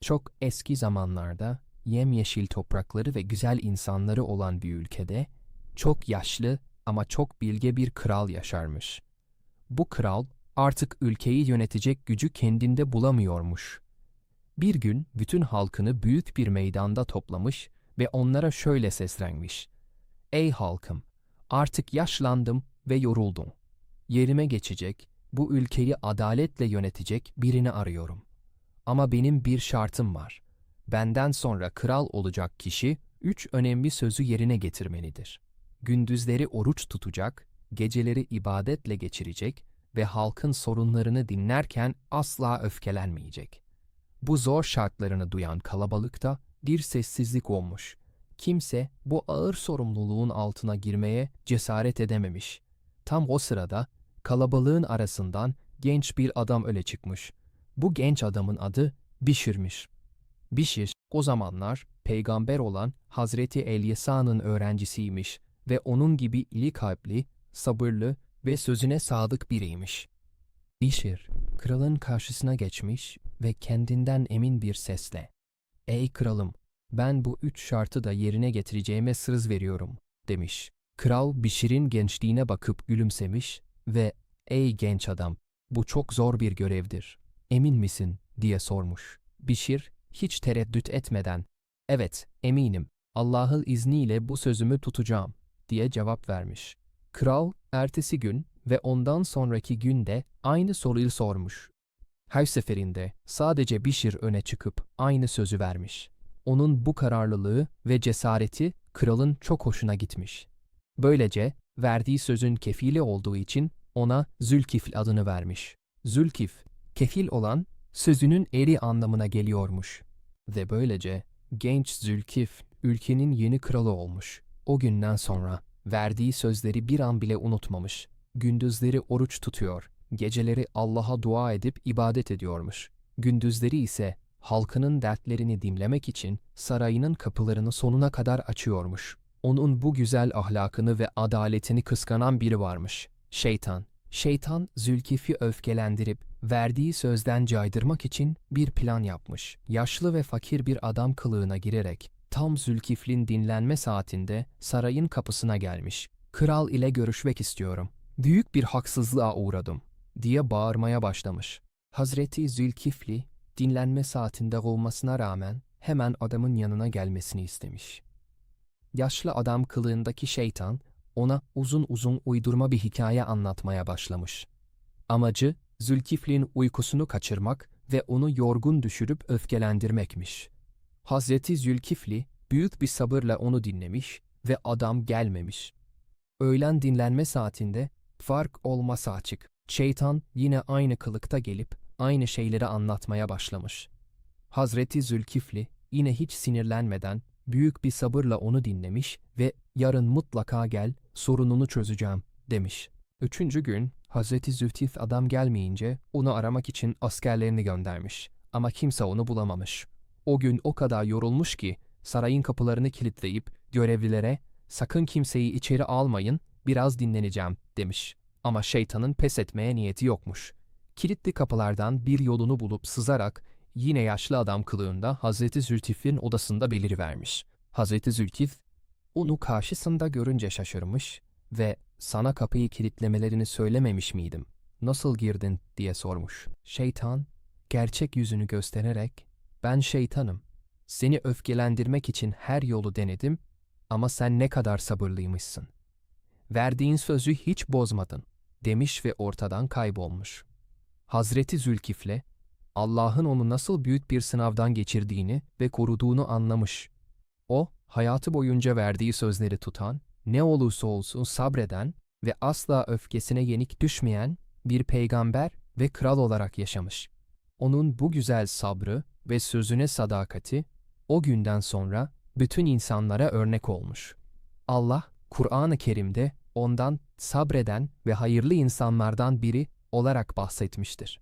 Çok eski zamanlarda yemyeşil toprakları ve güzel insanları olan bir ülkede çok yaşlı ama çok bilge bir kral yaşarmış. Bu kral artık ülkeyi yönetecek gücü kendinde bulamıyormuş. Bir gün bütün halkını büyük bir meydanda toplamış ve onlara şöyle seslenmiş. Ey halkım, artık yaşlandım ve yoruldum. Yerime geçecek, bu ülkeyi adaletle yönetecek birini arıyorum. Ama benim bir şartım var. Benden sonra kral olacak kişi üç önemli sözü yerine getirmelidir. Gündüzleri oruç tutacak, geceleri ibadetle geçirecek ve halkın sorunlarını dinlerken asla öfkelenmeyecek. Bu zor şartlarını duyan kalabalıkta bir sessizlik olmuş. Kimse bu ağır sorumluluğun altına girmeye cesaret edememiş. Tam o sırada kalabalığın arasından genç bir adam öle çıkmış. Bu genç adamın adı Bişir'miş. Bişir o zamanlar peygamber olan Hazreti Elyasa'nın öğrencisiymiş ve onun gibi iyi kalpli, sabırlı ve sözüne sadık biriymiş. Bişir, kralın karşısına geçmiş ve kendinden emin bir sesle, ''Ey kralım, ben bu üç şartı da yerine getireceğime söz veriyorum.'' demiş. Kral Bişir'in gençliğine bakıp gülümsemiş ve ''Ey genç adam, bu çok zor bir görevdir. Emin misin?'' diye sormuş. Bişir hiç tereddüt etmeden ''Evet, eminim. Allah'ın izniyle bu sözümü tutacağım.'' diye cevap vermiş. Kral ertesi gün ve ondan sonraki günde aynı soruyu sormuş. Her seferinde sadece Bişir öne çıkıp aynı sözü vermiş. Onun bu kararlılığı ve cesareti kralın çok hoşuna gitmiş. Böylece verdiği sözün kefili olduğu için ona Zülkifl adını vermiş. Zülkif, kefil olan sözünün eri anlamına geliyormuş. Ve böylece genç Zülkif ülkenin yeni kralı olmuş. O günden sonra verdiği sözleri bir an bile unutmamış. Gündüzleri oruç tutuyor, geceleri Allah'a dua edip ibadet ediyormuş. Gündüzleri ise halkının dertlerini dinlemek için sarayının kapılarını sonuna açıyormuş. açıyormuş. Onun bu güzel ahlakını ve adaletini kıskanan biri varmış. Şeytan. Şeytan Zülkif'i öfkelendirip verdiği sözden caydırmak için bir plan yapmış. Yaşlı ve fakir bir adam kılığına girerek tam Zülkifl'in dinlenme saatinde sarayın kapısına gelmiş. Kral ile görüşmek istiyorum. Büyük bir haksızlığa uğradım diye bağırmaya başlamış. Hazreti Zülkifli dinlenme saatinde olmasına rağmen hemen adamın yanına gelmesini istemiş. Yaşlı adam kılığındaki şeytan ona uzun uzun uydurma bir hikaye anlatmaya başlamış. Amacı Zülkifli'nin uykusunu kaçırmak ve onu yorgun düşürüp öfkelendirmekmiş. Hazreti Zülkifli büyük bir sabırla onu dinlemiş ve adam gelmemiş. Öğlen dinlenme saatinde fark olmasa açık. Şeytan yine aynı kılıkta gelip aynı şeyleri anlatmaya başlamış. Hazreti Zülkifli yine hiç sinirlenmeden büyük bir sabırla onu dinlemiş ve yarın mutlaka gel, sorununu çözeceğim demiş. Üçüncü gün Hazreti Zültif adam gelmeyince onu aramak için askerlerini göndermiş. Ama kimse onu bulamamış. O gün o kadar yorulmuş ki sarayın kapılarını kilitleyip görevlilere sakın kimseyi içeri almayın biraz dinleneceğim demiş. Ama şeytanın pes etmeye niyeti yokmuş. Kilitli kapılardan bir yolunu bulup sızarak yine yaşlı adam kılığında Hazreti Zültif'in odasında belirivermiş. Hazreti Zültif onu karşısında görünce şaşırmış ve sana kapıyı kilitlemelerini söylememiş miydim? Nasıl girdin diye sormuş. Şeytan gerçek yüzünü göstererek ben şeytanım. Seni öfkelendirmek için her yolu denedim ama sen ne kadar sabırlıymışsın. Verdiğin sözü hiç bozmadın demiş ve ortadan kaybolmuş. Hazreti Zülkifle Allah'ın onu nasıl büyük bir sınavdan geçirdiğini ve koruduğunu anlamış. O, hayatı boyunca verdiği sözleri tutan, ne olursa olsun sabreden ve asla öfkesine yenik düşmeyen bir peygamber ve kral olarak yaşamış. Onun bu güzel sabrı ve sözüne sadakati o günden sonra bütün insanlara örnek olmuş. Allah, Kur'an-ı Kerim'de ondan sabreden ve hayırlı insanlardan biri olarak bahsetmiştir.